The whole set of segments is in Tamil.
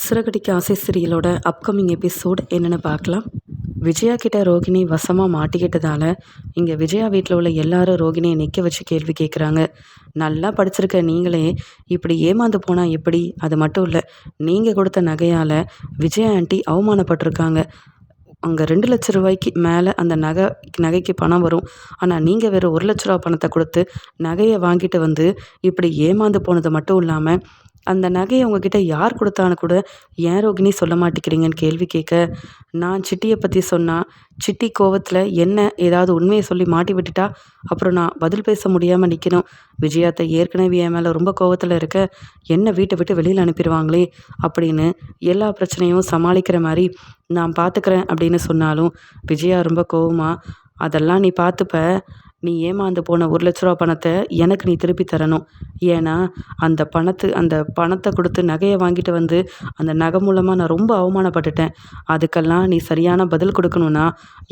சிறகடிக்க ஆசை சிறியலோட அப்கமிங் எபிசோட் என்னென்னு பார்க்கலாம். விஜயா கிட்ட ரோகிணி வசமாக மாட்டிக்கிட்டதால இங்கே விஜயா வீட்டில் உள்ள எல்லாரும் ரோகிணியை நிற்க வச்சு கேள்வி கேட்குறாங்க நல்லா படிச்சிருக்க நீங்களே இப்படி ஏமாந்து போனால் எப்படி? அது மட்டும் இல்லை நீங்கள் கொடுத்த நகையால் விஜயா ஆண்டி அவமானப்பட்டிருக்காங்க. அங்கே ரெண்டு லட்ச ரூபாய்க்கு மேலே அந்த நகை நகைக்கு பணம் வரும். ஆனால் நீங்கள் வெறும் ஒரு லட்ச ரூபா பணத்தை கொடுத்து நகையை வாங்கிட்டு வந்து இப்படி ஏமாந்து போனது மட்டும் இல்லாமல் அந்த நகையை உங்ககிட்ட யார் கொடுத்தான்னு கூட ஏன் ரோகிணி சொல்ல மாட்டேங்கிறீங்கன்னு கேள்வி கேட்க நான் சிட்டியை பற்றி சொன்னால் சிட்டி கோவத்தில் என்ன ஏதாவது உண்மையை சொல்லி மாட்டி விட்டுட்டா அப்புறம் நான் பதில் பேச முடியாமல் நிற்கணும் விஜயாத்தை ஏற்கனவே என் மேலே ரொம்ப கோவத்தில் இருக்க என்ன வீட்டை விட்டு வெளியில் அனுப்பிடுவாங்களே அப்படின்னு எல்லா பிரச்சனையும் சமாளிக்கிற மாதிரி நான் பார்த்துக்கிறேன் அப்படின்னு சொன்னாலும் விஜயா ரொம்ப கோவமாக அதெல்லாம் நீ பார்த்துப்ப நீ ஏமாந்து போன ஒரு லட்ச ரூபா பணத்தை எனக்கு நீ திருப்பி தரணும். ஏன்னா அந்த பணத்து அந்த பணத்தை கொடுத்து நகையை வாங்கிட்டு வந்து அந்த நகை மூலமாக நான் ரொம்ப அவமானப்பட்டுட்டேன். அதுக்கெல்லாம் நீ சரியான பதில் கொடுக்கணுன்னா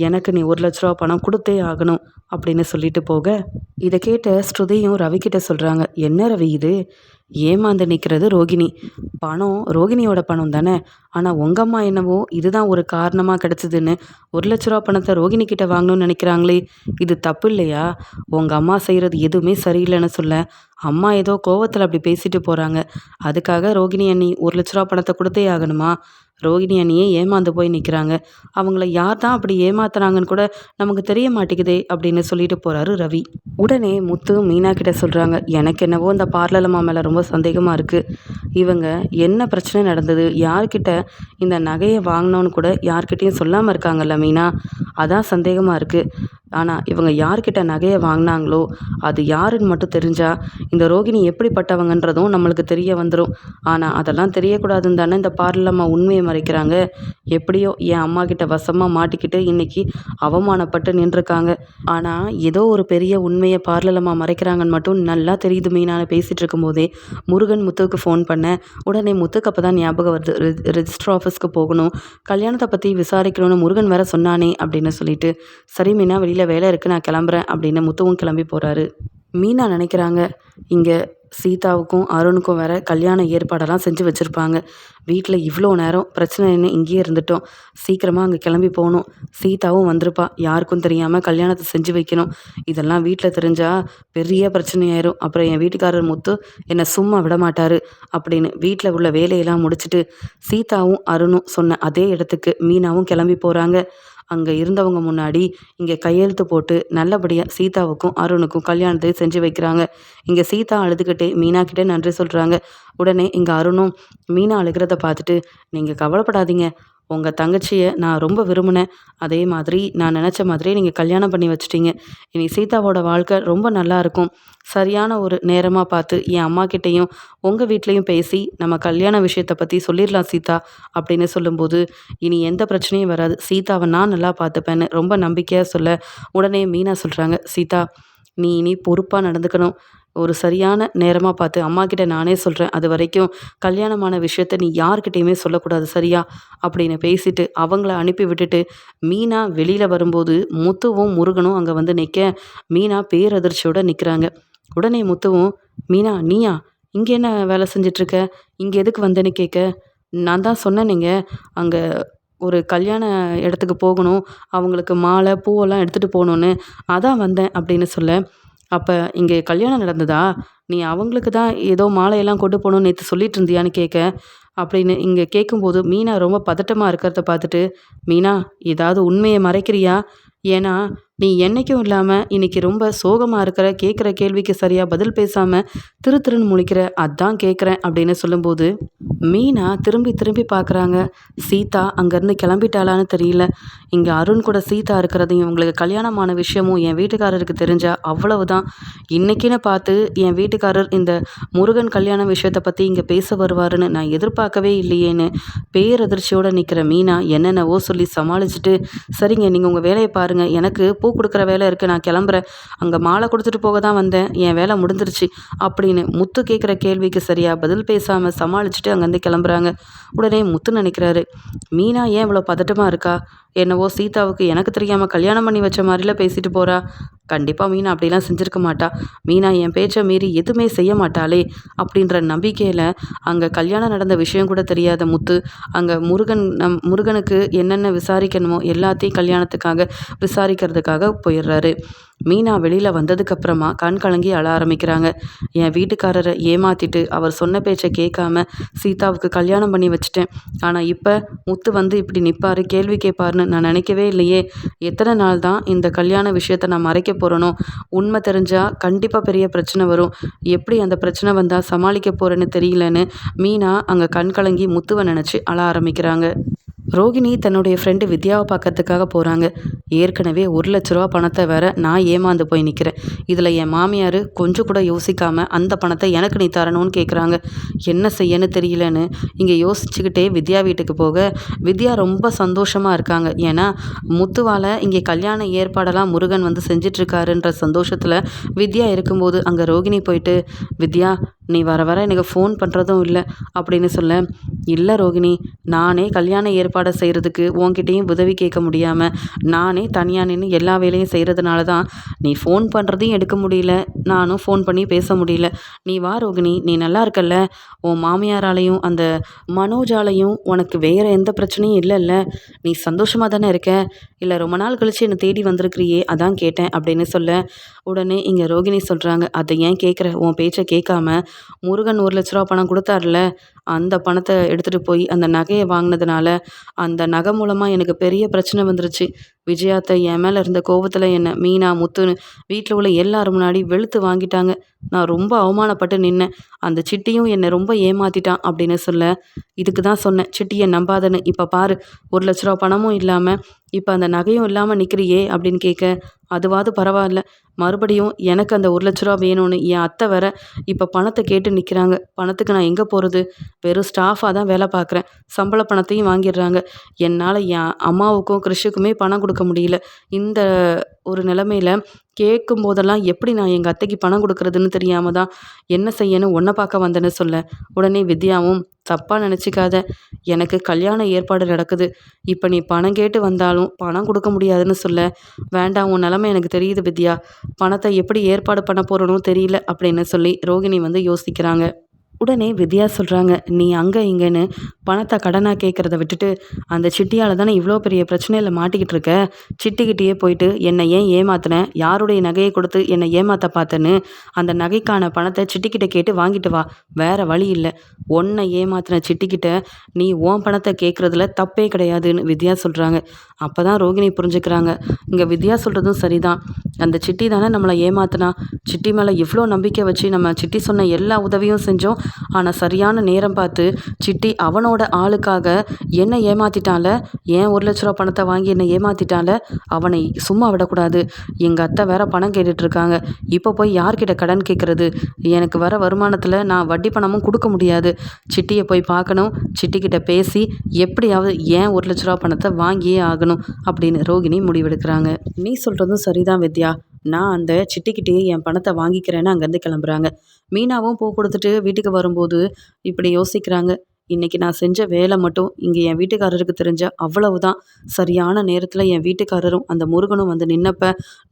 எனக்கு நீ ஒரு லட்ச ரூபா பணம் கொடுத்தே ஆகணும் அப்படின்னு சொல்லிட்டு போக. இதை கேட்ட ஸ்ருதியும் ரவிக்கிட்ட சொல்கிறாங்க என்ன ரவி இது? ஏமாந்து நிற்கிறது ரோகிணி. பணம் ரோகிணியோட பணம் தானே? ஆனால் உங்கள் அம்மா என்னவோ இதுதான் ஒரு காரணமாக கிடச்சிதுன்னு ஒரு லட்ச ரூபா பணத்தை ரோகிணி கிட்ட வாங்கணும்னு நினைக்கிறாங்களே. இது தப்பு இல்லையா? உங்கள் அம்மா செய்கிறது எதுவுமே சரியில்லைன்னு சொல்ல அம்மா ஏதோ கோவத்தில் அப்படி பேசிட்டு போகிறாங்க அதுக்காக ரோகிணி அண்ணி ஒரு லட்ச ரூபா பணத்தை கொடுத்தே ஆகணுமா? ரோகிணி அண்ணியே ஏமாந்து போய் நிற்கிறாங்க அவங்கள யார் தான் அப்படி ஏமாத்துறாங்கன்னு கூட நமக்கு தெரிய மாட்டேங்குதே அப்படின்னு சொல்லிட்டு போகிறாரு ரவி. உடனே முத்து மீனா கிட்ட சொல்கிறாங்க எனக்கு என்னவோ இந்த பார்லலம்மா மேலே ரொம்ப சந்தேகமாக இருக்குது இவங்க என்ன பிரச்சனை நடந்தது? யார்கிட்ட இந்த நகையை வாங்கினோன்னு கூட யார்கிட்டையும் சொல்லாமல் இருக்காங்கல்ல மீனா? அதான் சந்தேகமாக இருக்குது ஆனால் இவங்க யார்கிட்ட நகையை வாங்கினாங்களோ அது யாருன்னு மட்டும் தெரிஞ்சால் இந்த ரோகிணி எப்படிப்பட்டவங்கன்றதும் நம்மளுக்கு தெரிய வந்துடும் ஆனால் அதெல்லாம் தெரியக்கூடாதுன்னு தானே இந்த பார்லம்மா உண்மையை மறைக்கிறாங்க. எப்படியோ என் அம்மா கிட்ட வசமாக மாட்டிக்கிட்டு இன்னைக்கு அவமானப்பட்டு நின்றுருக்காங்க. ஆனால் ஏதோ ஒரு பெரிய உண்மையை பார்லம்மா மறைக்கிறாங்கன்னு மட்டும் நல்லா தெரியுது மீனான பேசிகிட்டு இருக்கும்போதே. முருகன் முத்துவுக்கு ஃபோன் பண்ணேன் உடனே முத்துக்கு அப்போ தான் ஞாபகம் வருது. ரெஜிஸ்டர் ஆஃபீஸ்க்கு போகணும். கல்யாணத்தை பற்றி விசாரிக்கணும்னு முருகன் வேற சொன்னானே அப்படின்னு சொல்லிட்டு. சரி மீனா வெளியில் வேலை இருக்குது நான் கிளம்புறேன் அப்படின்னு முத்துவும் கிளம்பி போகிறாரு மீனா நினைக்கிறாங்க இங்கே சீதாவுக்கும் அருணுக்கும் வேற கல்யாண ஏற்பாடெல்லாம் செஞ்சு வச்சுருப்பாங்க. வீட்டில் இவ்வளோ நேரம் பிரச்சனைன்னு இங்கேயே இருந்துட்டோம். சீக்கிரமாக அங்கே கிளம்பி போகணும். சீதாவும் வந்திருப்பா. யாருக்கும் தெரியாமல் கல்யாணத்தை செஞ்சு வைக்கணும். இதெல்லாம் வீட்டில் தெரிஞ்சால் பெரிய பிரச்சனையாயிரும். அப்புறம் என் வீட்டுக்காரர் முத்து என்னை சும்மா விட மாட்டார் அப்படின்னு வீட்டில் உள்ள வேலையெல்லாம் முடிச்சுட்டு சீதாவும் அருணும் சொன்ன அதே இடத்துக்கு மீனாவும் கிளம்பி போகிறாங்க அங்கே இருந்தவங்க முன்னாடி இங்கே கையெழுத்து போட்டு நல்லபடியாக சீதாவுக்கும் அருணுக்கும் கல்யாணத்தை செஞ்சு வைக்கிறாங்க. இங்கே சீதா அழுதுகிட்டே மீனா கிட்டே நன்றி சொல்கிறாங்க உடனே இங்கே அருணும் மீனா அழுகிறத பார்த்துட்டு நீங்கள் கவலைப்படாதீங்க. உங்கள் தங்கச்சியை நான் ரொம்ப விரும்பினேன். அதே மாதிரி நான் நினச்ச மாதிரியே நீங்கள் கல்யாணம் பண்ணி வச்சிட்டீங்க. இனி சீதாவோட வாழ்க்கை ரொம்ப நல்லா இருக்கும். சரியான ஒரு நேரமாக பார்த்து என் அம்மா கிட்டேயும் உங்கள் வீட்லேயும் பேசி நம்ம கல்யாண விஷயத்தை பற்றி சொல்லிடலாம் சீதா அப்படின்னு சொல்லும்போது இனி எந்த பிரச்சனையும் வராது. சீதாவை நான் நல்லா பார்த்துப்பேன்னு ரொம்ப நம்பிக்கையாக சொல்ல உடனே மீனா சொல்கிறாங்க சீதா நீ இனி பொறுப்பாக நடந்துக்கணும். ஒரு சரியான நேரமாக பார்த்து அம்மாக்கிட்ட நானே சொல்கிறேன் அது வரைக்கும் கல்யாணமான விஷயத்த நீ யார்கிட்டையுமே சொல்லக்கூடாது சரியா? அப்படின்னு பேசிட்டு அவங்கள அனுப்பி விட்டுட்டு மீனா வெளியில் வரும்போது முத்துவும் முருகனும் அங்கே வந்து நிற்க மீனா பேரதிர்ச்சியோடு நிற்கிறாங்க உடனே முத்துவும் மீனா நீயா? இங்கே என்ன வேலை செஞ்சிட்ருக்க? இங்கே எதுக்கு வந்தேன்னு கேட்க நான் தான் சொன்னேனேங்க. அங்கே ஒரு கல்யாண இடத்துக்கு போகணும். அவங்களுக்கு மாலை பூவெல்லாம் எடுத்துகிட்டு போகணுன்னு அதான் வந்தேன் அப்படின்னு சொல்ல அப்போ இங்கே கல்யாணம் நடந்ததா? நீ அவங்களுக்கு தான் ஏதோ மாலையெல்லாம் கொண்டு போகணும்னு நேற்று சொல்லிட்டு இருந்தியான்னு கேட்க. அப்படின்னு இங்கே கேட்கும்போது மீனா ரொம்ப பதட்டமாக இருக்கிறத பார்த்துட்டு மீனா ஏதாவது உண்மையை மறைக்கிறியா? ஏன்னா நீ என்றைக்கும் இல்லாமல் இன்னைக்கு ரொம்ப சோகமாக இருக்கிற கேட்குற கேள்விக்கு சரியாக பதில் பேசாமல் திரு திருன்னு முழிக்கிற அதான் கேட்குறேன் அப்படின்னு சொல்லும்போது மீனா திரும்பி திரும்பி பார்க்குறாங்க சீதா அங்கேருந்து கிளம்பிட்டாளான்னு தெரியல. இங்கே அருண் கூட சீதா இருக்கிறதையும் இவங்களுக்கு கல்யாணமான விஷயமும் என் வீட்டுக்காரருக்கு தெரிஞ்சா அவ்வளவுதான். இன்றைக்கின்னு பார்த்து என் வீட்டுக்காரர் இந்த முருகன் கல்யாண விஷயத்தை பற்றி இங்கே பேச வருவாருன்னு நான் எதிர்பார்க்கவே இல்லையேன்னு பேரதிர்ச்சியோடு நிற்கிற மீனா என்னென்னவோ சொல்லி சமாளிச்சுட்டு சரிங்க நீங்கள் உங்கள் வேலையை பாருங்கள் எனக்கு போ பூ கொடுக்குற வேலை இருக்குது நான் கிளம்புறேன். அங்கே மாலை கொடுத்துட்டு போக தான் வந்தேன். என் வேலை முடிஞ்சிருச்சு அப்படின்னு முத்து கேட்குற கேள்விக்கு சரியாக பதில் பேசாமல் சமாளிச்சுட்டு அங்கேருந்து கிளம்புறாங்க. உடனே முத்து நினைக்கிறாரு மீனா ஏன் இவ்வளோ பதட்டமாக இருக்கா? என்னவோ சீதாவுக்கு எனக்கு தெரியாமல் கல்யாணம் பண்ணி வச்ச மாதிரிலாம் பேசிட்டு போகிறா கண்டிப்பாக மீனா அப்படிலாம் செஞ்சுருக்க மாட்டா. மீனா என் பேச்சை மீறி எதுவுமே செய்ய மாட்டாளே அப்படின்ற நம்பிக்கையில் அங்கே கல்யாணம் நடந்த விஷயம் கூட தெரியாத முத்து அங்கே முருகன் நம் முருகனுக்கு என்னென்ன விசாரிக்கணுமோ எல்லாத்தையும் கல்யாணத்துக்காக விசாரிக்கிறதுக்காக போயிடுறாரு. மீனா வெளியில் வந்ததுக்கப்புறமா கண் கலங்கி அழ ஆரம்பிக்கிறாங்க. என் வீட்டுக்காரரை ஏமாத்திட்டு அவர் சொன்ன பேச்சை கேட்காம சீதாவுக்கு கல்யாணம் பண்ணி வச்சுட்டேன். ஆனால் இப்போ முத்து வந்து இப்படி நிற்பாரு கேள்வி கேட்பாருன்னு நான் நினைக்கவே இல்லையே. எத்தனை நாள் தான் இந்த கல்யாண விஷயத்த நான் மறைக்க போகிறனோ உண்மை தெரிஞ்சால் கண்டிப்பாக பெரிய பிரச்சனை வரும். எப்படி அந்த பிரச்சனை வந்தால் சமாளிக்க போகிறேன்னு தெரியலன்னு மீனா அங்கே கண் கலங்கி முத்துவை நினச்சி அழ ஆரம்பிக்கிறாங்க. ரோகிணி தன்னுடைய ஃப்ரெண்டு வித்யாவை பார்க்கறதுக்காக போகிறாங்க ஏற்கனவே ஒரு லட்ச ரூபா பணத்தை வேற நான் ஏமாந்து போய் நிற்கிறேன் இதில் என் மாமியார் கொஞ்சம் கூட யோசிக்காமல் அந்த பணத்தை எனக்கு நீ தரணும்னு கேட்குறாங்க என்ன செய்யன்னு தெரியலன்னு இங்கே யோசிச்சுக்கிட்டே வித்யா வீட்டுக்கு போக வித்யா ரொம்ப சந்தோஷமாக இருக்காங்க. ஏன்னா முத்துவால் இங்கே கல்யாண ஏற்பாடெல்லாம் முருகன் வந்து செஞ்சிட்ருக்காருன்ற சந்தோஷத்தில் வித்யா இருக்கும்போது அங்கே ரோகிணி போயிட்டு வித்யா நீ வர வர எனக்கு ஃபோன் பண்ணுறதும் இல்லை அப்படின்னு சொல்ல இல்லை ரோகிணி நானே கல்யாண ஏற்பாடு செய்கிறதுக்கு உன்கிட்டேயும் உதவி கேட்க முடியாமல் நானே தனியாக நின்று எல்லா வேலையும் செய்கிறதுனால தான் நீ ஃபோன் பண்ணுறதையும் எடுக்க முடியல. நானும் ஃபோன் பண்ணி பேச முடியல. நீ வா ரோகிணி நீ நல்லா இருக்கல்ல? உன் மாமியாராலையும் அந்த மனோஜாலையும் உனக்கு வேறு எந்த பிரச்சனையும் இல்லைல்ல. நீ சந்தோஷமாக தானே இருக்க? இல்லை ரொம்ப நாள் கழித்து என்னை தேடி வந்திருக்கிறியே அதான் கேட்டேன் அப்படின்னு சொல்ல. உடனே இங்கே ரோகிணி சொல்கிறாங்க அதை ஏன் கேட்குற? உன் பேச்சை கேட்காம முருகன் ஒரு லட்ச ரூபா பணம் கொடுத்தாருல அந்த பணத்தை எடுத்துகிட்டு போய் அந்த நகையை வாங்கினதுனால அந்த நகை மூலமாக எனக்கு பெரிய பிரச்சனை வந்துருச்சு. விஜயாத்தை என் மேலே இருந்த கோபத்தில் என்னை மீனா முத்துன்னு வீட்டில் உள்ள எல்லாரும் முன்னாடி வெளுத்து வாங்கிட்டாங்க. நான் ரொம்ப அவமானப்பட்டு நின்னேன். அந்த சிட்டியும் என்னை ரொம்ப ஏமாத்திட்டான் அப்படின்னு சொல்ல இதுக்கு தான் சொன்னேன். சிட்டியை நம்பாதன்னு. இப்போ பாரு ஒரு லட்ச ரூபா பணமும் இல்லாமல் இப்போ அந்த நகையும் இல்லாமல் நிற்கிறியே அப்படின்னு கேட்க அதுவாது பரவாயில்ல. மறுபடியும் எனக்கு அந்த ஒரு லட்ச ரூபா வேணும்னு என் அத்தை வேற இப்போ பணத்தை கேட்டு நிற்கிறாங்க பணத்துக்கு நான் எங்கே போகிறது வெறும் ஸ்டாஃபாக தான் வேலை பார்க்குறேன். சம்பள பணத்தையும் வாங்கிடுறாங்க. என்னால் என் அம்மாவுக்கும் கிறிஷுக்குமே பணம் கொடுக்க முடியல. இந்த ஒரு நிலமையில கேட்கும் போதெல்லாம் எப்படி நான் எங்கள் அத்தைக்கு பணம் கொடுக்குறதுன்னு தெரியாமல் தான் என்ன செய்யணும் ஒன்றை பார்க்க வந்தேன்னு சொல்ல. உடனே வித்யாவும் தப்பாக நினச்சிக்காத. எனக்கு கல்யாண ஏற்பாடு நடக்குது. இப்போ நீ பணம் கேட்டு வந்தாலும் பணம் கொடுக்க முடியாதுன்னு சொல்ல. வேண்டாம் உன் நிலமை எனக்கு தெரியுது வித்யா. பணத்தை எப்படி ஏற்பாடு பண்ண போகிறனும் தெரியல அப்படின்னு சொல்லி ரோகிணி வந்து யோசிக்கிறாங்க. உடனே வித்யா சொல்கிறாங்க நீ அங்கே இங்கேன்னு பணத்தை கடனாக கேட்குறத விட்டுட்டு அந்த சிட்டியால் தானே இவ்வளோ பெரிய பிரச்சனையில் மாட்டிக்கிட்டு இருக்க? சிட்டிக்கிட்டேயே போயிட்டு என்னை ஏன் ஏமாத்தினேன் யாருடைய நகையை கொடுத்து என்னை ஏமாற்ற பார்த்தேன்னு? அந்த நகைக்கான பணத்தை சிட்டிக்கிட்ட கேட்டு வாங்கிட்டு வா வேற வழி இல்லை. ஒன்றை ஏமாத்தின சிட்டிக்கிட்ட நீ ஓன் பணத்தை கேட்குறதுல தப்பே கிடையாதுன்னு வித்யா சொல்கிறாங்க அப்போ தான் ரோகிணி புரிஞ்சுக்கிறாங்க. இங்கே வித்யா சொல்கிறதும் சரிதான். அந்த சிட்டி தானே நம்மளை ஏமாத்தினா? சிட்டி மேலே இவ்வளோ நம்பிக்கை வச்சு நம்ம சிட்டி சொன்ன எல்லா உதவியும் செஞ்சோம். ஆனால் சரியான நேரம் பார்த்து சிட்டி அவனோட ஆளுக்காக என்னை ஏமாத்திட்டால? ஏன் ஒரு லட்ச ரூபா பணத்தை வாங்கி என்னை ஏமாத்திட்டால? அவனை சும்மா விடக்கூடாது. எங்கள் அத்தை வேற பணம் கேட்டுட்ருக்காங்க. இப்போ போய் யார்கிட்ட கடன் கேட்குறது எனக்கு வர வருமானத்தில் நான் வட்டி பணமும் கொடுக்க முடியாது. சிட்டியை போய் பார்க்கணும். சிட்டிக்கிட்ட பேசி எப்படியாவது ஏன் ஒரு லட்ச ரூபா பணத்தை வாங்கியே ஆகணும். அப்படின்னு ரோகிணி முடிவெடுக்கிறாங்க. நீ சொல்கிறதும் சரிதான் வித்யா. நான் அந்த சிட்டிக்கிட்டேயே என் பணத்தை வாங்கிக்கிறேன்னு அங்கேருந்து கிளம்புறாங்க. மீனாவும் பூ கொடுத்துட்டு வீட்டுக்கு வரும்போது இப்படி யோசிக்கிறாங்க. இன்றைக்கி நான் செஞ்ச வேலை மட்டும் இங்கே என் வீட்டுக்காரருக்கு தெரிஞ்ச அவ்வளவுதான். சரியான நேரத்தில் என் வீட்டுக்காரரும் அந்த முருகனும் வந்து நின்னப்ப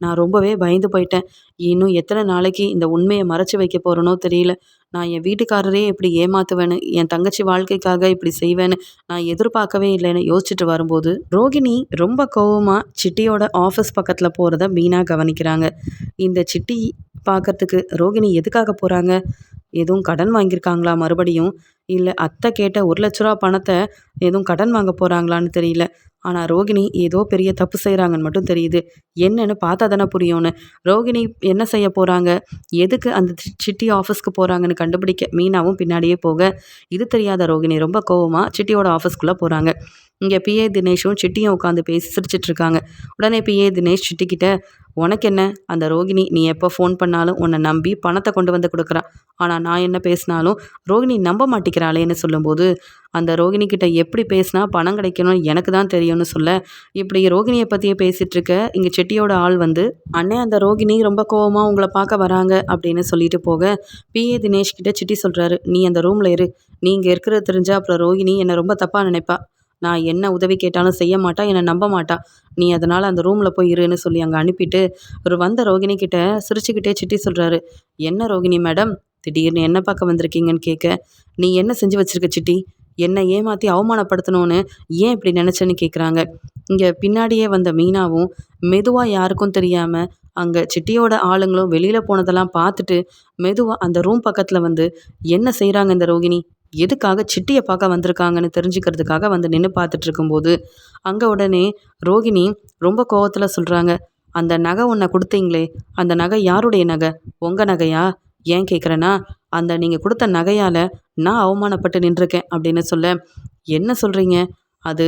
நான் ரொம்பவே பயந்து போயிட்டேன். இன்னும் எத்தனை நாளைக்கு இந்த உண்மையை மறைச்சி வைக்க போகிறனோ தெரியல. நான் என் வீட்டுக்காரரே இப்படி ஏமாத்துவேன்னு என் தங்கச்சி வாழ்க்கைக்காக இப்படி செய்வேன்னு நான் எதிர்பார்க்கவே இல்லைன்னு யோசிச்சுட்டு வரும்போது ரோகிணி ரொம்ப கோவமாக சிட்டியோட ஆஃபீஸ் பக்கத்தில் போகிறத மீனா கவனிக்கிறாங்க. இந்த சிட்டி பார்க்கறதுக்கு ரோகிணி எதுக்காக போகிறாங்க எதுவும் கடன் வாங்கியிருக்காங்களா மறுபடியும்? இல்லை அத்தை கேட்ட ஒரு லட்ச ரூபா பணத்தை எதுவும் கடன் வாங்க போகிறாங்களான்னு தெரியல. ஆனால் ரோகிணி ஏதோ பெரிய தப்பு செய்கிறாங்கன்னு மட்டும் தெரியுது. என்னன்னு பார்த்தா தானே புரியும்னு. ரோகிணி என்ன செய்ய போகிறாங்க எதுக்கு அந்த சிட்டி ஆஃபீஸ்க்கு போகிறாங்கன்னு கண்டுபிடிக்க மீனாவும் பின்னாடியே போக. இது தெரியாத ரோகிணி ரொம்ப கோவமாக சிட்டியோட ஆஃபீஸ்க்குள்ளே போகிறாங்க இங்கே பிஏ தினேஷும் சிட்டியும் உட்காந்து பேசி சிரிச்சிட்ருக்காங்க. உடனே பிஏ தினேஷ் சிட்டிக்கிட்ட உனக்கு என்ன அந்த ரோகிணி நீ எப்போ ஃபோன் பண்ணாலும் உன்னை நம்பி பணத்தை கொண்டு வந்து கொடுக்குறா. ஆனால் நான் என்ன பேசினாலும் ரோகிணி நம்ப மாட்டேங்கிறாளேன்னு சொல்லும்போது அந்த ரோகிணி கிட்ட எப்படி பேசினா பணம் கிடைக்கணும்னு எனக்கு தான் தெரியும்னு சொல்ல இப்படி ரோகிணியை பற்றியே பேசிகிட்டு இருக்க இங்கே செட்டியோட ஆள் வந்து அண்ணே அந்த ரோகிணி ரொம்ப கோவமாக உங்களை பார்க்க வராங்க அப்படின்னு சொல்லிட்டு போக பிஏ தினேஷ் கிட்ட சிட்டி சொல்கிறாரு நீ அந்த ரூமில் இரு. நீ இங்கே இருக்கிறது தெரிஞ்சா அப்புறம் ரோகிணி என்னை ரொம்ப தப்பாக நினைப்பா. நான் என்ன உதவி கேட்டாலும் செய்ய மாட்டா என்னை நம்ப மாட்டா. நீ அதனால் அந்த ரூமில் போய் இருன்னு சொல்லி அங்கே அனுப்பிட்டு ஒரு வந்த ரோகிணி கிட்ட சிரிச்சுக்கிட்டே சிட்டி சொல்கிறாரு என்ன ரோகிணி மேடம் திடீர்னு என்ன பார்க்க வந்திருக்கீங்கன்னு கேட்க நீ என்ன செஞ்சு வச்சிருக்க சிட்டி என்னை ஏமாற்றி அவமானப்படுத்தணும்னு ஏன் இப்படி நினச்சேன்னு கேட்குறாங்க இங்கே பின்னாடியே வந்த மீனாவும் மெதுவாக யாருக்கும் தெரியாமல் அங்கே சிட்டியோட ஆளுங்களும் வெளியில் போனதெல்லாம் பார்த்துட்டு மெதுவாக அந்த ரூம் பக்கத்தில் வந்து என்ன செய்கிறாங்க இந்த ரோகிணி? எதுக்காக சிட்டியை பார்க்க வந்திருக்காங்கன்னு தெரிஞ்சுக்கிறதுக்காக வந்து நின்று பார்த்துட்டு இருக்கும்போது அங்கே உடனே ரோகிணி ரொம்ப கோவத்தில் சொல்கிறாங்க அந்த நகை ஒன்றை கொடுத்தீங்களே அந்த நகை யாருடைய நகை? உங்கள் நகையா? ஏன் கேட்குறேன்னா அந்த நீங்கள் கொடுத்த நகையால் நான் அவமானப்பட்டு நின்றுருக்கேன் அப்படின்னு சொல்ல என்ன சொல்கிறீங்க அது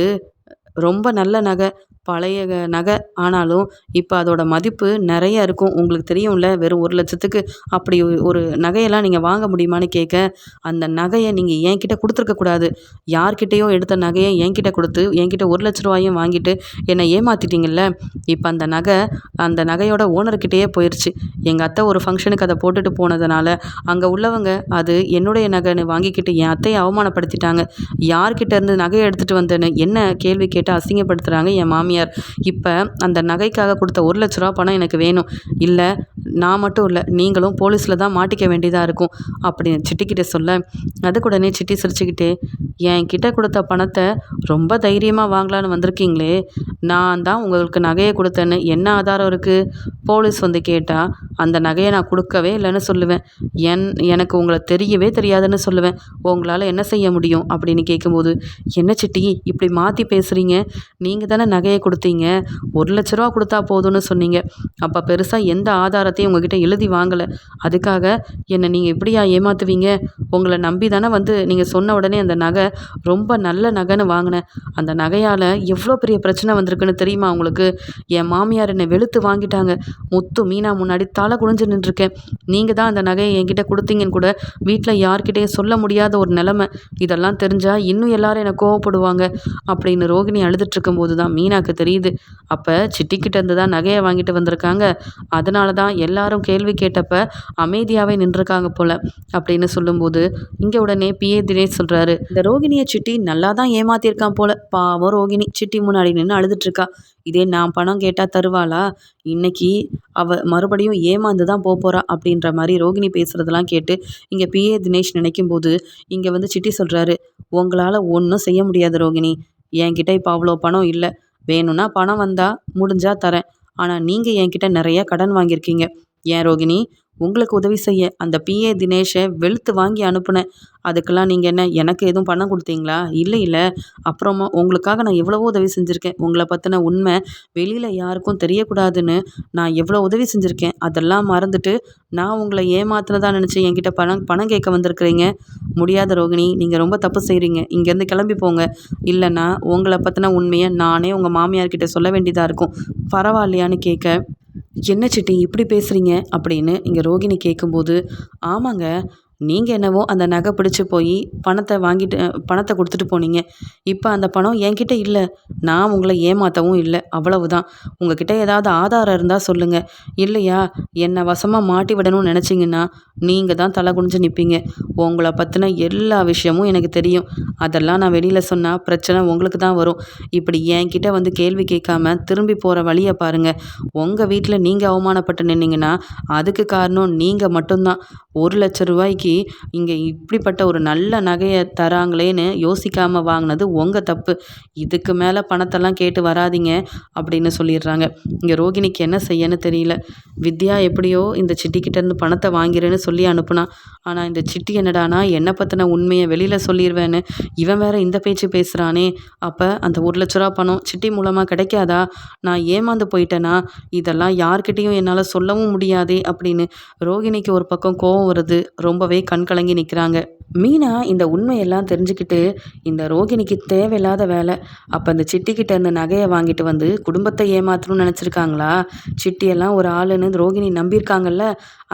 ரொம்ப நல்ல நகை. பழைய நகை. ஆனாலும் இப்போ அதோட மதிப்பு நிறைய இருக்கும். உங்களுக்கு தெரியும்ல வெறும் ஒரு லட்சத்துக்கு அப்படி ஒரு நகையெல்லாம் நீங்கள் வாங்க முடியுமான்னு கேட்க அந்த நகையை நீங்கள் என்கிட்ட கொடுத்துருக்கக்கூடாது யார்கிட்டேயோ எடுத்த நகையை என்கிட்ட கொடுத்து என்கிட்ட ஒரு லட்ச ரூபாயும் வாங்கிட்டு என்னை ஏமாற்றிட்டீங்கல்ல இப்போ அந்த நகை அந்த நகையோட ஓனர்கிட்டயே போயிடுச்சு எங்கள் அத்தை ஒரு ஃபங்க்ஷனுக்கு அதை போட்டுட்டு போனதுனால அங்கே உள்ளவங்க அது என்னுடைய நகைன்னு வாங்கிக்கிட்டு என் அத்தையை அவமானப்படுத்திட்டாங்க. யார்கிட்ட இருந்து நகையை எடுத்துகிட்டு வந்தேன்னு என்ன கேள்வி கேட்டு அசிங்கப்படுத்துகிறாங்க என் மாமி மாமியார் இப்போ அந்த நகைக்காக கொடுத்த ஒரு லட்ச ரூபா பணம் எனக்கு வேணும். இல்லை நான் மட்டும் இல்லை நீங்களும் போலீஸில் தான் மாட்டிக்க வேண்டியதாக இருக்கும் அப்படின்னு சிட்டிக்கிட்ட சொல்ல அதுக்கு உடனே சிட்டி சிரிச்சுக்கிட்டே என் கிட்ட கொடுத்த பணத்தை ரொம்ப தைரியமாக வாங்கலான்னு வந்திருக்கீங்களே. நான் தான் உங்களுக்கு நகையை கொடுத்தேன்னு என்ன ஆதாரம் இருக்குது போலீஸ் வந்து கேட்டால் அந்த நகையை நான் கொடுக்கவே இல்லைன்னு சொல்லுவேன். என் எனக்கு உங்களை தெரியவே தெரியாதுன்னு சொல்லுவேன். உங்களால் என்ன செய்ய முடியும்? அப்படின்னு கேட்கும்போது என்ன சிட்டி இப்படி மாற்றி பேசுகிறீங்க நீங்கள் தானே நகையை கொடுத்தீங்க. ஒரு லட்ச ரூபா கொடுத்தா போதும்னு சொன்னீங்க. அப்போ பெருசாக எந்த ஆதாரத்தையும் உங்ககிட்ட எழுதி வாங்கலை. அதுக்காக என்னை நீங்கள் எப்படியா ஏமாற்றுவீங்க உங்களை நம்பி தானே வந்து நீங்கள் சொன்ன உடனே அந்த நகை ரொம்ப நல்ல நகைன்னு வாங்கினேன். அந்த நகையால் எவ்வளோ பெரிய பிரச்சனை வந்திருக்குன்னு தெரியுமா உங்களுக்கு? என் மாமியார் என்னை வெளுத்து வாங்கிட்டாங்க. முத்து மீனா முன்னாடி தலை குனிஞ்சு நின்றுருக்கேன். நீங்கள் தான் அந்த நகையை என்கிட்ட கொடுத்தீங்கன்னு கூட வீட்டில் யார்கிட்டையும் சொல்ல முடியாத ஒரு நிலமை. இதெல்லாம் தெரிஞ்சால் இன்னும் எல்லாரும் என்னை கோவப்படுவாங்க. அப்படின்னு ரோகிணி அழுதுட்டு இருக்கும்போது தான் மீனாக்கு எனக்கு தெரியுது. அப்போ சிட்டிக்கிட்ட இருந்து தான் நகையை வாங்கிட்டு வந்திருக்காங்க. அதனால தான் எல்லாரும் கேள்வி கேட்டப்ப அமைதியாகவே நின்றுருக்காங்க போல் அப்படின்னு சொல்லும்போது இங்கே உடனே பிஏ தினேஷ் சொல்கிறாரு இந்த ரோகிணியை சிட்டி நல்லா தான் ஏமாத்திருக்கான் போல். பாவம் ரோகிணி சிட்டி முன்னாடி நின்று அழுதுட்டுருக்கா இதே நான் பணம் கேட்டால் தருவாளா? இன்னைக்கு அவ மறுபடியும் ஏமாந்து தான் போக போகிறா அப்படின்ற மாதிரி ரோகிணி பேசுகிறதெல்லாம் கேட்டு இங்கே பிஏ தினேஷ் நினைக்கும் போது இங்கே வந்து சிட்டி சொல்கிறாரு உங்களால் ஒன்றும் செய்ய முடியாது ரோகிணி. என்கிட்ட இப்போ அவ்வளோ பணம் இல்லை. வேணும்னா பணம் வந்தால் முடிஞ்சால் தரேன். ஆனால் நீங்கள் என்கிட்ட நிறைய கடன் வாங்கியிருக்கீங்க. ஏன் ரோகிணி? உங்களுக்கு உதவி செய்ய அந்த பிஏ தினேஷை வெளுத்து வாங்கி அனுப்புனேன். அதுக்கெல்லாம் நீங்கள் என்ன எனக்கு எதுவும் பணம் கொடுத்தீங்களா? இல்லை இல்லை. அப்புறமா உங்களுக்காக நான் எவ்வளவோ உதவி செஞ்சுருக்கேன். உங்களை பற்றின உண்மை வெளியில் யாருக்கும் தெரியக்கூடாதுன்னு நான் எவ்வளோ உதவி செஞ்சுருக்கேன். அதெல்லாம் மறந்துட்டு நான் உங்களை ஏமாத்தினதா நினச்சி என்கிட்ட பணம் பணம் கேட்க வந்திருக்கிறீங்க. முடியாத ரோகிணி நீங்கள் ரொம்ப தப்பு செய்கிறீங்க இங்கேருந்து கிளம்பி போங்க. இல்லைன்னா உங்களை பற்றின உண்மையை நானே உங்கள் மாமியார்கிட்ட சொல்ல வேண்டியதாக இருக்கும். பரவாயில்லையான்னு கேட்க என்ன சிட்டி இப்படி பேசுகிறீங்க அப்படின்னு இங்கே ரோகிணி கேட்கும்போது ஆமாங்க நீங்கள் என்னவோ அந்த நகை பிடிச்சி போய் பணத்தை வாங்கிட்டு பணத்தை கொடுத்துட்டு போனீங்க. இப்போ அந்த பணம் என்கிட்ட இல்லை. நான் உங்களை ஏமாற்றவும் இல்லை. அவ்வளவுதான். உங்ககிட்ட ஏதாவது ஆதாரம் இருந்தால் சொல்லுங்கள் இல்லையா? என்னை வசமாக மாட்டி விடணும்னு நினச்சிங்கன்னா நீங்கள் தான் தலை குனிஞ்சு நிற்பீங்க உங்களை பற்றின எல்லா விஷயமும் எனக்கு தெரியும். அதெல்லாம் நான் வெளியில் சொன்னால் பிரச்சனை உங்களுக்கு தான் வரும். இப்படி என்கிட்ட வந்து கேள்வி கேட்காம திரும்பி போகிற வழியை பாருங்கள் உங்கள் வீட்டில் நீங்கள் அவமானப்பட்டு நின்னீங்கன்னா அதுக்கு காரணம் நீங்கள் மட்டும்தான். ஒரு லட்ச ரூபாய்க்கு இங்கே இப்படிப்பட்ட ஒரு நல்ல நகையை தராங்களேன்னு யோசிக்காமல் வாங்கினது உங்கள் தப்பு. இதுக்கு மேலே பணத்தெல்லாம் கேட்டு வராதிங்க அப்படின்னு சொல்லிடுறாங்க. இங்கே ரோகிணிக்கு என்ன செய்யன்னு தெரியல. வித்யா எப்படியோ இந்த சிட்டிக்கிட்டேருந்து பணத்தை வாங்கிறேன்னு சொல்லி அனுப்புனா ஆனால் இந்த சிட்டி என்னடானா என்னை பற்றின உண்மையை வெளியில் சொல்லிடுவேன்னு. இவன் வேற இந்த பேச்சு பேசுகிறானே அப்போ அந்த ஒரு லட்ச ரூபா பணம் சிட்டி மூலமாக கிடைக்காதா? நான் ஏமாந்து போயிட்டேனா? இதெல்லாம் யார்கிட்டேயும் என்னால் சொல்லவும் முடியாதே அப்படின்னு ரோகிணிக்கு ஒரு பக்கம் கோவம் வருது ரொம்பவே கண் கலங்கி நிற்கிறாங்க. மீனா இந்த உண்மையெல்லாம் தெரிஞ்சுக்கிட்டு இந்த ரோகிணிக்கு தேவையில்லாத வேலை. அப்போ அந்த சிட்டிக்கிட்ட இந்த நகையை வாங்கிட்டு வந்து குடும்பத்தை ஏமாற்றணும்னு நினச்சிருக்காங்களா? சிட்டியெல்லாம் ஒரு ஆளுன்னு ரோகிணி நம்பியிருக்காங்கல்ல?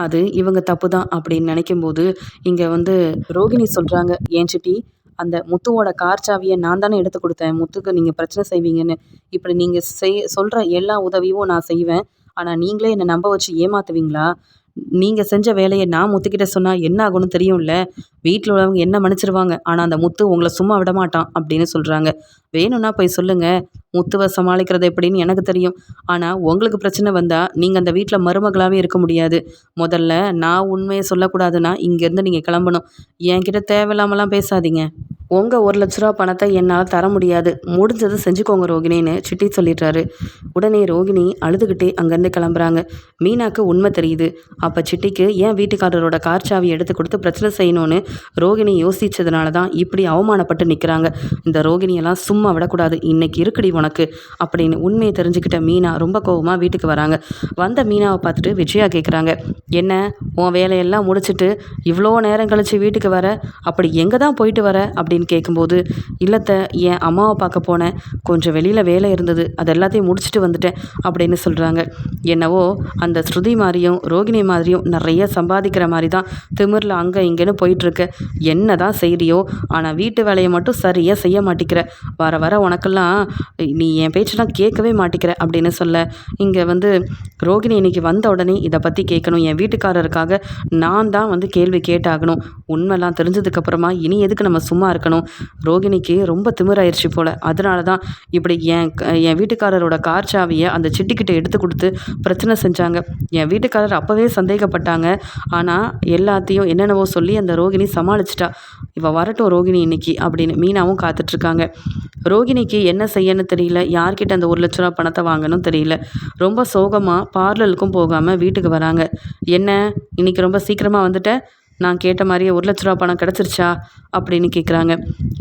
அது இவங்க தப்பு தான் அப்படின்னு நினைக்கும்போது இங்கே வந்து ரோகிணி சொல்கிறாங்க ஏன் சிட்டி அந்த முத்துவோட கார் சாவியை நான் தானே எடுத்து கொடுத்தேன். முத்துக்கு நீங்கள் பிரச்சனை செய்வீங்கன்னு. இப்படி நீங்கள் செய் சொல்கிற எல்லா உதவியும் நான் செய்வேன். ஆனால் நீங்களே என்னை நம்ப வச்சு ஏமாற்றுவீங்களா நீங்கள் செஞ்ச வேலையை நான் முத்துக்கிட்ட சொன்னால் என்ன ஆகும்னு தெரியும்ல? வீட்டில் உள்ளவங்க என்ன மன்னிச்சிருவாங்க? ஆனால் அந்த முத்து உங்களை சும்மா விட மாட்டான் அப்படின்னு சொல்கிறாங்க வேணும்னா போய் சொல்லுங்கள் முத்துவை சமாளிக்கிறது எப்படின்னு எனக்கு தெரியும். ஆனால் உங்களுக்கு பிரச்சனை வந்தால் நீங்கள் அந்த வீட்டில் மருமகளாகவே இருக்க முடியாது. முதல்ல நான் உண்மையை சொல்லக்கூடாதுன்னா இங்கேருந்து நீங்கள் கிளம்பணும். என்கிட்ட தேவையில்லாமலாம் பேசாதீங்க. உங்கள் ஒரு லட்ச ரூபா பணத்தை என்னால் தர முடியாது. முடிஞ்சது செஞ்சுக்கோங்க ரோகிணின்னு சிட்டி சொல்லிடுறாரு. உடனே ரோகிணி அழுதுகிட்டே அங்கேருந்து கிளம்புறாங்க. மீனாக்கு உண்மை தெரியுது. அப்போ சிட்டிக்கு ஏன் வீட்டுக்காரரோட கார் சாவி எடுத்து கொடுத்து பிரச்சனை செய்யணும்னு ரோகிணி யோசிச்சதுனால தான் இப்படி அவமானப்பட்டு நிற்கிறாங்க இந்த ரோகிணியெல்லாம் சும்மா விடக்கூடாது. இன்னைக்கு இருக்குடி உனக்கு அப்படின்னு உண்மையை தெரிஞ்சுக்கிட்ட மீனா ரொம்ப கோவமாக வீட்டுக்கு வராங்க. வந்த மீனாவை பார்த்துட்டு விஜயா கேட்குறாங்க என்ன உன் வேலையெல்லாம் முடிச்சுட்டு இவ்வளோ நேரம் கழித்து வீட்டுக்கு வர? அப்படி எங்கே தான் போயிட்டு வர? அப்படின்னு கேட்கும்போது இல்லத்தை என் அம்மாவை பார்க்க போனேன். கொஞ்சம் வெளியில் வேலை இருந்தது. அது எல்லாத்தையும் முடிச்சுட்டு வந்துட்டேன் அப்படின்னு சொல்கிறாங்க என்னவோ அந்த ஸ்ருதி மாதிரியும் ரோகிணி மாதிரியும் நிறைய சம்பாதிக்கிற மாதிரி தான் திமிரில் அங்கே இங்கேன்னு போயிட்டுருக்க என்ன தான் செய்கிறியோ ஆனால் வீட்டு வேலையை மட்டும் சரியாக செய்ய மாட்டேங்கிற வர வர உனக்கெல்லாம் நீ என் பேச்செல்லாம் கேட்கவே மாட்டேங்கிற அப்படின்னு சொல்ல இங்கே வந்து ரோகிணி இன்னைக்கு வந்த உடனே இதை பற்றி கேட்கணும். என் வீட்டுக்காரருக்காக நான் தான் வந்து கேள்வி கேட்டாகணும். உண்மைலாம் தெரிஞ்சதுக்கப்புறமா இனி எதுக்கு நம்ம சும்மா இருக்கணும்? ரோகிணிக்கு ரொம்ப திமிராயிருச்சு போல். அதனால தான் இப்படி என் க- என் வீட்டுக்காரரோட கார் சாவியை அந்த சிட்டிக்கிட்ட எடுத்து கொடுத்து பிரச்சனை செஞ்சாங்க. என் வீட்டுக்காரர் அப்போவே சந்தேகப்பட்டாங்க. ஆனால் எல்லாத்தையும் என்னென்னவோ சொல்லி அந்த ரோகிணி சமாளிச்சிட்டா. இவள் வரட்டும் ரோகிணி இன்னைக்கு அப்படின்னு மீனாவும் காத்துட்ருக்காங்க. ரோகிணிக்கு என்ன செய்யன்னு தெரியல. யார்கிட்ட அந்த ஒரு லட்ச ரூபா பணத்தை வாங்கணும் தெரியல. ரொம்ப சோகமாக பார்லருக்கும் போகாமல் வீட்டுக்கு வராங்க. என்ன? இன்னைக்கு ரொம்ப சீக்கிரமாக வந்துட்ட? நான் கேட்ட மாதிரியே ஒரு லட்ச ரூபா பணம் கிடச்சிருச்சா? அப்படின்னு கேட்குறாங்க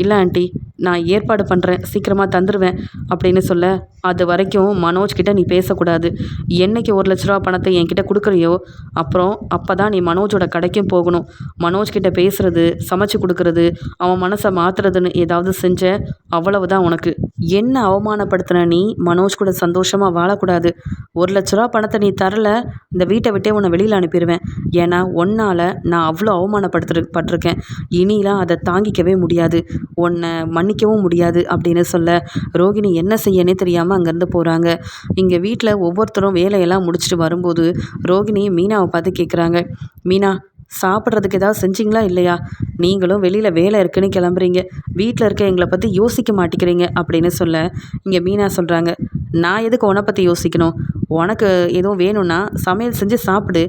இல்லை ஆண்டி நான் ஏற்பாடு பண்ணுறேன் சீக்கிரமாக தந்துடுவேன் அப்படின்னு சொல்ல அது வரைக்கும் மனோஜ் கிட்ட நீ பேசக்கூடாது. என்னைக்கு ஒரு லட்ச ரூபா பணத்தை என்கிட்ட கொடுக்குறியோ அப்புறம் அப்போ தான் நீ மனோஜோட கடைக்கும் போகணும். மனோஜ் கிட்ட பேசுறது சமைச்சு கொடுக்கறது அவன் மனசை மாத்துறதுன்னு ஏதாவது செஞ்ச அவ்வளவுதான் உனக்கு. என்ன அவமானப்படுத்தின நீ? மனோஜ் கூட சந்தோஷமாக வாழக்கூடாது. ஒரு லட்ச ரூபா பணத்தை நீ தரல இந்த வீட்டை விட்டே உன்னை வெளியில் அனுப்பிடுவேன் ஏன்னா ஒன்னால் நான் அவ்வளோ அவமானப்படுத்து பட்டிருக்கேன் இனிலாம் அதை தாங்கிக்கவே முடியாது. உன்னை மன்னிக்கவும் முடியாது அப்படின்னு சொல்ல ரோகிணி என்ன செய்யனே தெரியாமல் அங்கேருந்து போகிறாங்க இங்கே வீட்டில் ஒவ்வொருத்தரும் வேலையெல்லாம் முடிச்சுட்டு வரும்போது ரோகிணி மீனாவை பார்த்து கேட்குறாங்க மீனா சாப்பிட்றதுக்கு ஏதாவது செஞ்சீங்களா இல்லையா? நீங்களும் வெளியில் வேலை இருக்குன்னு கிளம்புறீங்க. வீட்டில் இருக்க எங்களை பற்றி யோசிக்க மாட்டேங்கிறீங்க அப்படின்னு சொல்ல இங்கே மீனா சொல்கிறாங்க நான் எதுக்கு உன்னை பற்றி யோசிக்கணும்? உனக்கு எதுவும் வேணும்னா சமையல் செஞ்சு சாப்பிடு.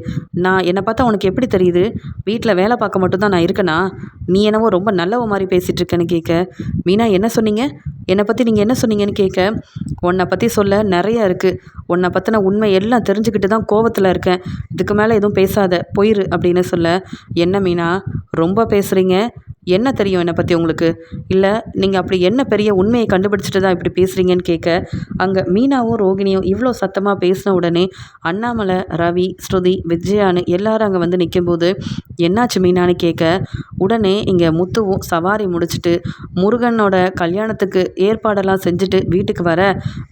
நான் என்னை பார்த்தா உனக்கு எப்படி தெரியுது? வீட்டில் வேலை பார்க்க மட்டும்தான் நான் இருக்கேனா? நீ என்னவோ ரொம்ப நல்லவ மாதிரி பேசிகிட்டு இருக்கேன்னு கேட்க. மீனா என்ன சொன்னீங்க? என்னை பற்றி நீங்கள் என்ன சொன்னீங்கன்னு கேட்க உன்னை பற்றி சொல்ல நிறையா இருக்குது உன்னை பற்றின உண்மை எல்லாம் தெரிஞ்சுக்கிட்டு தான் கோவத்தில் இருக்கேன். இதுக்கு மேலே எதுவும் பேசாத. போயிரு அப்படின்னு சொல்ல. என்ன மீனா? ரொம்ப பேசுகிறீங்க என்ன தெரியும் என்னை பற்றி உங்களுக்கு? இல்லை நீங்கள் அப்படி என்ன பெரிய உண்மையை கண்டுபிடிச்சிட்டு தான் இப்படி பேசுகிறீங்கன்னு கேட்க. அங்கே மீனாவும் ரோகிணியும் இவ்வளோ சத்தமாக பேசின உடனே அண்ணாமலை ரவி ஸ்ருதி விஜயான்னு எல்லாரும் அங்கே வந்து நிற்கும்போது என்னாச்சு மீனான்னு கேட்க. உடனே இங்கே முத்துவும் சவாரி முடிச்சுட்டு முருகனோட கல்யாணத்துக்கு ஏற்பாடெல்லாம் செஞ்சுட்டு வீட்டுக்கு வர.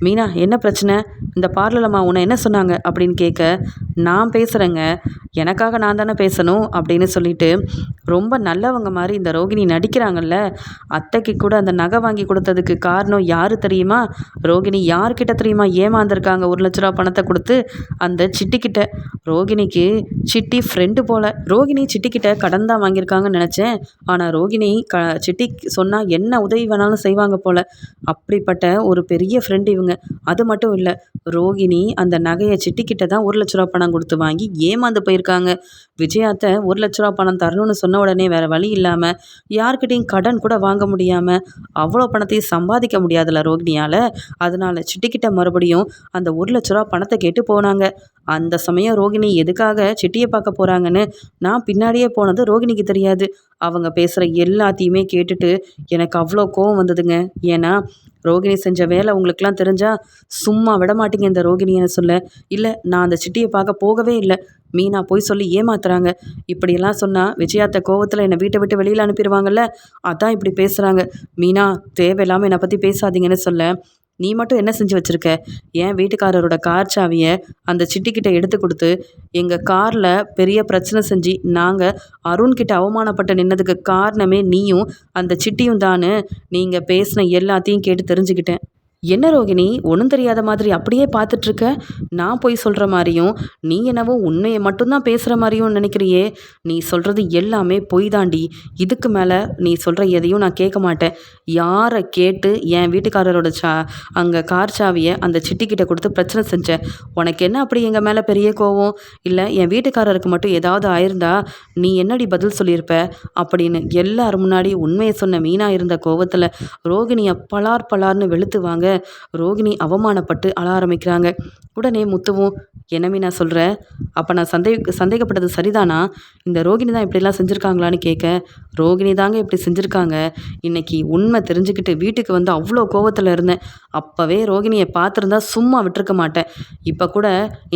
மீனா என்ன பிரச்சனை? இந்த பார்லலம்மா உன்னை என்ன சொன்னாங்க அப்படின்னு கேட்க நான் பேசுகிறேங்க எனக்காக நான் தானே பேசணும் அப்படின்னு சொல்லிட்டு ரொம்ப நல்லவங்க மாதிரி இந்த ரோகிணி நடிக்கிறாங்கல்ல அத்தைக்கு கூட அந்த நகை வாங்கி கொடுத்ததுக்கு காரணம் யார் தெரியுமா? ரோகிணி யார்கிட்ட தெரியுமா ஏமாந்துருக்காங்க ஒரு லட்ச ரூபா பணத்தை கொடுத்து அந்த சிட்டிக்கிட்ட. ரோகிணிக்கு சிட்டி ஃப்ரெண்டு போல். ரோகிணி சிட்டிக்கிட்ட கடன் தான் வாங்கியிருக்காங்கன்னு நினச்சேன். ஆனால் ரோகிணி க சிட்டி சொன்னால் என்ன உதவி வேணாலும் செய்வாங்க போல். அப்படிப்பட்ட ஒரு பெரிய ஃப்ரெண்டு இவங்க. அது மட்டும் இல்லை ரோகிணி அந்த நகையை சிட்டிக்கிட்ட தான் ஒரு லட்ச ரூபா பணம் கொடுத்து வாங்கி ஏமாந்து போயிருக்காங்க. விஜயாத்த ஒரு லட்ச ரூபா பணம் தரணும்னு சொன்ன உடனே வேறு வழி இல்லாமல் யார்கிட்டையும் கடன் கூட வாங்க முடியாமல் அவ்வளோ பணத்தையும் சம்பாதிக்க முடியாதுல்ல ரோகிணியால். அதனால சிட்டிக்கிட்ட மறுபடியும் அந்த ஒரு லட்ச ரூபா பணத்தை கேட்டு போனாங்க. அந்த சமயம் ரோகிணி எதுக்காக சிட்டியை பார்க்க போகிறாங்கன்னு நான் பின்னாடியே போனது ரோகிணிக்கு தெரியாது. அவங்க பேசுகிற எல்லாத்தையுமே கேட்டுட்டு எனக்கு அவ்வளோ கோவம் வந்ததுங்க. ஏன்னா ரோகிணி செஞ்ச வேலை உங்களுக்குலாம் தெரிஞ்சா சும்மா விட மாட்டீங்க இந்த ரோகிணியை சொல்ல. இல்லை நான் அந்த சிட்டியை பார்க்க போகவே இல்லை. மீனா போய் சொல்லி ஏமாத்துறாங்க. இப்படியெல்லாம் சொன்னால் விஜயாத்த கோவத்தில் என்னை வீட்டை விட்டு வெளியில் அனுப்பிடுவாங்கல்ல? அதான் இப்படி பேசுகிறாங்க மீனா தேவையில்லாமல் என்னை பற்றி பேசாதீங்கன்னு சொல்ல. நீ மட்டும் என்ன செஞ்சு வச்சுருக்க? என் வீட்டுக்காரரோட கார் சாவியை அந்த சிட்டிக்கிட்ட எடுத்து கொடுத்து எங்கள் காரில் பெரிய பிரச்சனை செஞ்சு நாங்கள் அருண்கிட்ட அவமானப்பட்டு நின்னதுக்கு காரணமே நீயும் அந்த சிட்டியும் தானு நீங்கள் பேசின எல்லாத்தையும் கேட்டு தெரிஞ்சுக்கிட்டேன். என்ன ரோகிணி ஒன்றும் தெரியாத மாதிரி அப்படியே பார்த்துட்ருக்க? நான் போய் சொல்கிற மாதிரியும் நீ என்னவோ உண்மையை மட்டும்தான் பேசுகிற மாதிரியும் நினைக்கிறியே. நீ சொல்கிறது எல்லாமே பொய் தாண்டி. இதுக்கு மேலே நீ சொல்கிற எதையும் நான் கேட்க மாட்டேன். யாரை கேட்டு என் வீட்டுக்காரரோட சா அங்கே கார் சாவியை அந்த சிட்டிக்கிட்ட கொடுத்து பிரச்சனை செஞ்சேன் உனக்கு என்ன அப்படி எங்கள் மேலே பெரிய கோவம்? இல்லை என் வீட்டுக்காரருக்கு மட்டும் ஏதாவது ஆயிருந்தா நீ என்னடி பதில் சொல்லியிருப்ப? அப்படின்னு எல்லாரும் முன்னாடி உண்மையை சொன்ன மீனா இருந்த கோவத்தில் ரோகிணியை பலார் பலார்னு வெளுத்து ரோகிணி அவமானப்பட்டு அழ ஆரம்பிக்கிறாங்க. உடனே முத்துவும் என்னமே நான் சொல்கிறேன் அப்போ நான் சந்தேக சந்தேகப்பட்டது சரிதானா? இந்த ரோகிணி தான் இப்படிலாம் செஞ்சுருக்காங்களான்னு கேட்க ரோகிணி தாங்க இப்படி செஞ்சுருக்காங்க. இன்னைக்கு உண்மை தெரிஞ்சுக்கிட்டு வீட்டுக்கு வந்து அவ்வளோ கோவத்தில் இருந்தேன். அப்போவே ரோகிணியை பார்த்துருந்தா சும்மா விட்டுருக்க மாட்டேன். இப்போ கூட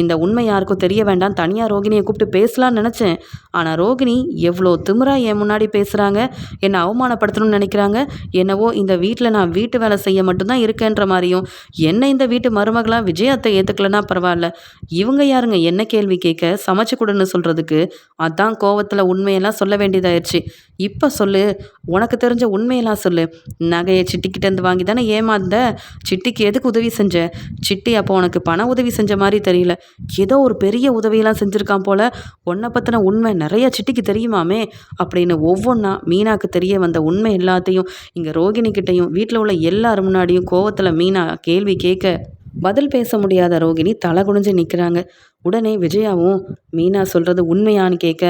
இந்த உண்மை யாருக்கும் தெரிய வேண்டாம். தனியாக ரோகிணியை கூப்பிட்டு பேசலான்னு நினச்சேன். ஆனால் ரோகிணி எவ்வளோ திமிரா என் முன்னாடி பேசுகிறாங்க என்னை அவமானப்படுத்தணும்னு நினைக்கிறாங்க. என்னவோ இந்த வீட்டில் நான் வீட்டு வேலை செய்ய மட்டும்தான் இருக்கேன்ற மாதிரியும் என்ன இந்த வீட்டு மருமகளாக விஜயத்தை ஏற்றுக்கலன்னா பரவாயில்ல. இவங்க யாருங்க? என்ன கேள்வி கேட்க? சமைச்சு கொடுன்னு சொல்கிறதுக்கு அதான் கோவத்தில் உண்மையெல்லாம் சொல்ல வேண்டியதாயிருச்சு. இப்போ சொல்லு. உனக்கு தெரிஞ்ச உண்மையெல்லாம் சொல்லு. நகையை சிட்டிக்கிட்டேருந்து வாங்கி தானே ஏமாந்த? சிட்டிக்கு எதுக்கு உதவி செஞ்ச? சிட்டி அப்போ உனக்கு பண உதவி செஞ்ச மாதிரி தெரியல. ஏதோ ஒரு பெரிய உதவியெல்லாம் செஞ்சுருக்கான் போல. உன்னை பற்றின உண்மை நிறைய சிட்டிக்கு தெரியுமாமே? அப்படின்னு ஒவ்வொன்றா மீனாக்கு தெரிய வந்த உண்மை எல்லாத்தையும் இங்கே ரோகிணிக்கிட்டையும் வீட்டில் உள்ள எல்லார் முன்னாடியும் கோவத்தில் மீனா கேள்வி கேட்க பதில் பேச முடியாத ரோகிணி தலை குனிஞ்சு நிற்கிறாங்க உடனே விஜயாவும் மீனா சொல்கிறது உண்மையான்னு கேட்க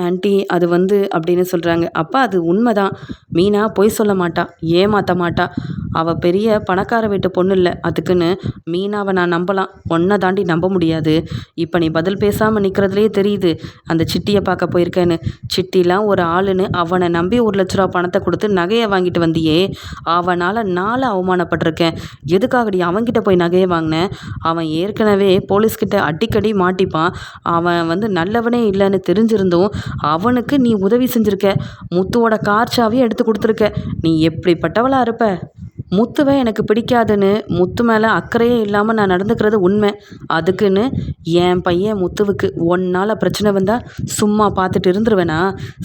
ஆன்ட்டி அது வந்து அப்படின்னு சொல்கிறாங்க அப்பா அது உண்மைதான். மீனா பொய் சொல்ல மாட்டா ஏமாற்ற மாட்டா. அவள் பெரிய பணக்கார வீட்டு பொண்ணு இல்லை. அதுக்குன்னு மீனாவை நான் நம்பலாம். ஒன்றை தாண்டி நம்ப முடியாது. இப்போ நீ பதில் பேசாமல் நிற்கிறதுலேயே தெரியுது அந்த சிட்டியை பார்க்க போயிருக்கேன்னு. சிட்டிலாம் ஒரு ஆளுன்னு அவனை நம்பி ஒரு லட்ச ரூபா பணத்தை கொடுத்து நகையை வாங்கிட்டு வந்தியே. அவனால் நாளை அவமானப்பட்டிருக்கேன். எதுக்காகடி அவன்கிட்ட போய் நகையை வாங்கினேன் அவன் ஏற்கனவே போலீஸ்கிட்ட அடிக்கடி மாட்டிப்பான். அவன் வந்து நல்லவனே இல்லைன்னு தெரிஞ்சிருந்தும் அவனுக்கு நீ உதவி செஞ்சுருக்க. முத்துவோட கார் சாவியை எடுத்து கொடுத்துருக்க. நீ எப்படிப்பட்டவளாக இருப்ப? முத்துவை எனக்கு பிடிக்காதுன்னு முத்து மேலே அக்கறையே இல்லாமல் நான் நடந்துக்கிறது உண்மை. அதுக்குன்னு என் பையன் முத்துவுக்கு ஒன்னால் பிரச்சனை வந்தால் சும்மா பார்த்துட்டு இருந்துருவேனா?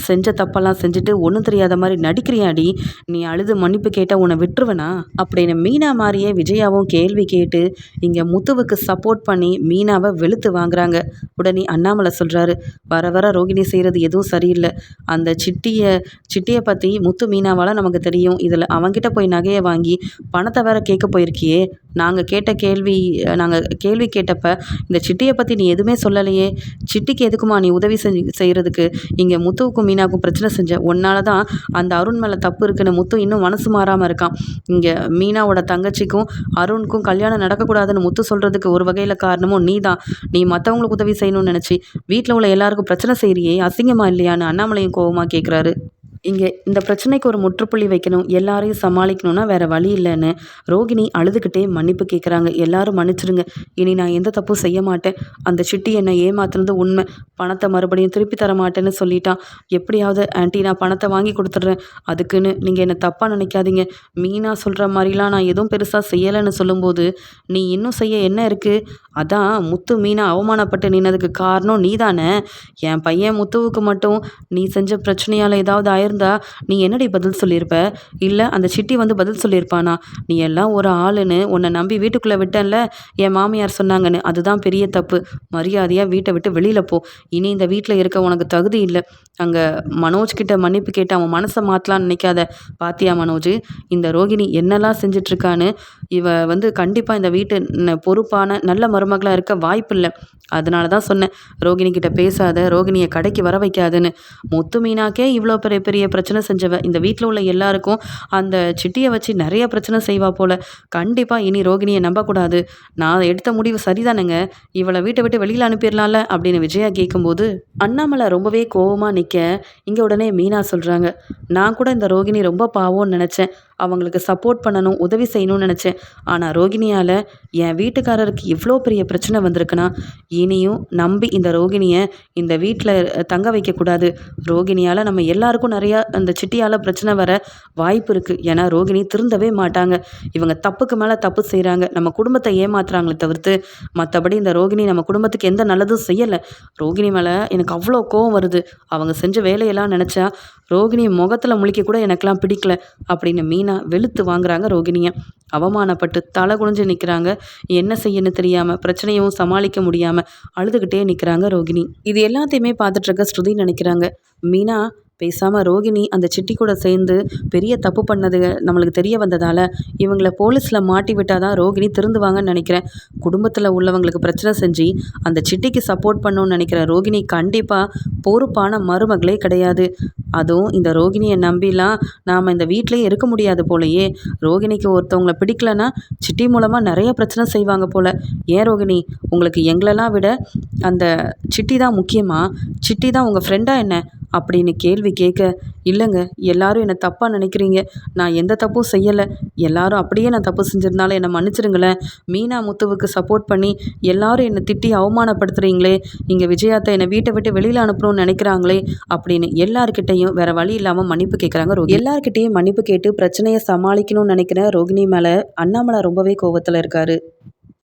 செஞ்ச தப்பெல்லாம் செஞ்சுட்டு ஒன்றும் தெரியாத மாதிரி நடிக்கிறியாடி? நீ அழுது மன்னிப்பு கேட்டால் உன்னை விட்டுருவேனா? அப்படின்னு மீனா மாதிரியே விஜயாவும் கேள்வி கேட்டு இங்கே முத்துவுக்கு சப்போர்ட் பண்ணி மீனாவை வெளுத்து வாங்குறாங்க. உடனே அண்ணாமலை சொல்கிறாரு வர வர ரோகிணி செய்கிறது எதுவும் சரியில்லை. அந்த சிட்டியை சிட்டியை பற்றி முத்து மீனாவால் நமக்கு தெரியும். இதில் அவன்கிட்ட போய் நகையை வாங்கி பணத்தை வேற கேட்க போயிருக்கியே. நாங்கள் கேட்ட கேள்வி நாங்கள் கேள்வி கேட்டப்ப இந்த சிட்டியை பற்றி நீ எதுவுமே சொல்லலையே. சிட்டிக்கு எதுக்குமா நீ உதவி செஞ்சு செய்கிறதுக்கு இங்கே முத்துவுக்கும் மீனாவுக்கும் பிரச்சனை செஞ்ச உன்னால தான் அந்த அருண் மேலே தப்பு இருக்குன்னு முத்து இன்னும் மனசு மாறாமல் இருக்கான். இங்கே மீனாவோட தங்கச்சிக்கும் அருணுக்கும் கல்யாணம் நடக்கக்கூடாதுன்னு முத்து சொல்கிறதுக்கு ஒரு வகையில் காரணமும் நீ தான் நீ மற்றவங்களுக்கு உதவி செய்யணும்னு நினச்சி வீட்டில் உள்ள எல்லாருக்கும் பிரச்சனை செய்கிறியே அசிங்கமாக இல்லையான்னு அண்ணாமலையும் கோபமாக கேட்குறாரு இங்கே இந்த பிரச்சனைக்கு ஒரு முற்றுப்புள்ளி வைக்கணும் எல்லாரையும் சமாளிக்கணும்னா வேறு வழி இல்லைன்னு ரோகிணி அழுதுகிட்டே மன்னிப்பு கேட்குறாங்க எல்லாரும் மன்னிச்சிடுங்க இனி நான் எந்த தப்பும் செய்ய மாட்டேன். அந்த சிட்டி என்னை ஏமாத்துனது உண்மை. பணத்தை மறுபடியும் திருப்பி தர மாட்டேன்னு சொல்லிட்டான் எப்படியாவது ஆன்ட்டி நான் பணத்தை வாங்கி கொடுத்துட்றேன். அதுக்குன்னு நீங்கள் என்னை தப்பாக நினைக்காதீங்க. மீனா சொல்கிற மாதிரிலாம் நான் எதுவும் பெருசாக செய்யலைன்னு சொல்லும்போது நீ இன்னும் செய்ய என்ன இருக்குது அதான் முத்து மீனா அவமானப்பட்டு நின்னதுக்கு காரணம் நீ தானே என் பையன் முத்துவுக்கு மட்டும் நீ செஞ்ச பிரச்சனையால் ஏதாவது ஆயிரு இருந்தா நீ என்னடி பதில் சொல்லியிருப்ப? இல்லை அந்த சிட்டி வந்து பதில் சொல்லியிருப்பானா? நீ எல்லாம் ஒரு ஆளுன்னு உன்னை நம்பி வீட்டுக்குள்ளே விட்டேன்ல? என் மாமியார் சொன்னாங்கன்னு. அதுதான் பெரிய தப்பு. மரியாதையாக வீட்டை விட்டு வெளியில் போ. இனி இந்த வீட்டில் இருக்க உனக்கு தகுதி இல்லை. அங்கே மனோஜ் கிட்ட மன்னிப்பு கேட்டு அவன் மனசை மாற்றலான்னு நினைக்காத. பாத்தியா மனோஜ்? இந்த ரோகிணி என்னெல்லாம் செஞ்சிட்ருக்கான்னு இவ வந்து கண்டிப்பாக இந்த வீட்டு பொறுப்பான நல்ல மருமகளாக இருக்க வாய்ப்பு இல்லை அதனால தான் சொன்னேன். ரோகிணி கிட்ட பேசாத. ரோகிணியை கடைக்கு வர வைக்காதுன்னு. முத்து மீனாக்கே இவ்வளோ பெரிய பெரிய பிரச்சனை செஞ்சவ இந்த வீட்டில் உள்ள எல்லாருக்கும் அந்த சிட்டியை வச்சு நிறைய பிரச்சனை செய்வா போல். கண்டிப்பாக இனி ரோகிணியை நம்பக்கூடாது. நான் எடுத்த முடிவு சரிதானுங்க? இவளை வீட்டை விட்டு வெளியில் அனுப்பிடலாம்ல? அப்படின்னு விஜயா கேட்கும்போது அண்ணாமலை ரொம்பவே கோவமாக நிற்க இங்கே உடனே மீனா சொல்கிறாங்க நான் கூட இந்த ரோகிணி ரொம்ப பாவம்னு நினச்சேன். அவங்களுக்கு சப்போர்ட் பண்ணணும் உதவி செய்யணும்னு நினச்சேன். ஆனால் ரோகிணியால் என் வீட்டுக்காரருக்கு இவ்வளோ பெரிய பிரச்சனை வந்திருக்குன்னா இனியும் நம்பி இந்த ரோகிணியை இந்த வீட்டில் தங்க வைக்கக்கூடாது. ரோகிணியால் நம்ம எல்லாருக்கும் நிறையா அந்த சிட்டியால் பிரச்சனை வர வாய்ப்பு இருக்குது ஏன்னா ரோகிணி திருந்தவே மாட்டாங்க. இவங்க தப்புக்கு மேலே தப்பு செய்கிறாங்க நம்ம குடும்பத்தை ஏமாத்துறாங்களே தவிர்த்து மற்றபடி இந்த ரோகிணி நம்ம குடும்பத்துக்கு எந்த நல்லதும் செய்யலை. ரோகிணி மேலே எனக்கு அவ்வளோ கோவம் வருது. அவங்க செஞ்ச வேலையெல்லாம் நினச்சா ரோகிணி முகத்தில் முழிக்க கூட எனக்கெல்லாம் பிடிக்கல. அப்படின்னு மீன் வெளுத்து வாங்குறாங்க ரோகிணியை. அவமானப்பட்டு தலை குனிஞ்சு நிற்கிறாங்க என்ன செய்யன்னு தெரியாமல் பிரச்சனையும் சமாளிக்க முடியாமல் அழுதுகிட்டே நிற்கிறாங்க ரோகிணி. இது எல்லாத்தையுமே பார்த்துட்ருக்க ஸ்ருதி நினைக்கிறாங்க. மீனா பேசாமல் ரோகிணி அந்த சிட்டி கூட சேர்ந்து பெரிய தப்பு பண்ணது நம்மளுக்கு தெரிய வந்ததால் இவங்கள போலீஸில் மாட்டி விட்டால் தான் ரோகிணி திருந்துவாங்கன்னு நினைக்கிறேன். குடும்பத்தில் உள்ளவங்களுக்கு பிரச்சனை செஞ்சு அந்த சிட்டிக்கு சப்போர்ட் பண்ணணும்னு நினைக்கிற ரோகிணி கண்டிப்பாக பொறுப்பான மருமகளே கிடையாது. அதுவும் இந்த ரோகிணியை நம்பிலாம் நாம் இந்த வீட்டிலேயே இருக்க முடியாது போலயே. ரோகிணிக்கு ஒருத்தவங்களை பிடிக்கலன்னா சிட்டி மூலமாக நிறைய பிரச்சனை செய்வாங்க போல். ஏன் ரோகிணி? உங்களுக்கு எங்களெல்லாம் விட அந்த சிட்டி தான் முக்கியமாக சிட்டி தான் உங்கள் ஃப்ரெண்டாக என்ன? அப்படின்னு கேள்வி கேட்க இல்லைங்க எல்லாரும் என்னை தப்பாக நினைக்கிறீங்க. நான் எந்த தப்பும் செய்யலை. எல்லாரும் அப்படியே நான் தப்பு செஞ்சிருந்தாலும் என்னை மன்னிச்சிடுங்களேன். மீனா முத்துவுக்கு சப்போர்ட் பண்ணி எல்லாரும் என்னை திட்டி அவமானப்படுத்துகிறீங்களே இங்கே விஜயாத்தை என்னை வீட்டை விட்டு வெளியில் அனுப்பணும்னு நினைக்கிறாங்களே அப்படின்னு எல்லார்கிட்டையும் வேற வழி இல்லாமல் மன்னிப்பு கேட்குறாங்க ரோகி எல்லார்கிட்டையும் மன்னிப்பு கேட்டு பிரச்சனையை சமாளிக்கணும்னு நினைக்கிற ரோகிணி மேலே அண்ணாமலை ரொம்பவே கோவத்தில் இருக்காரு.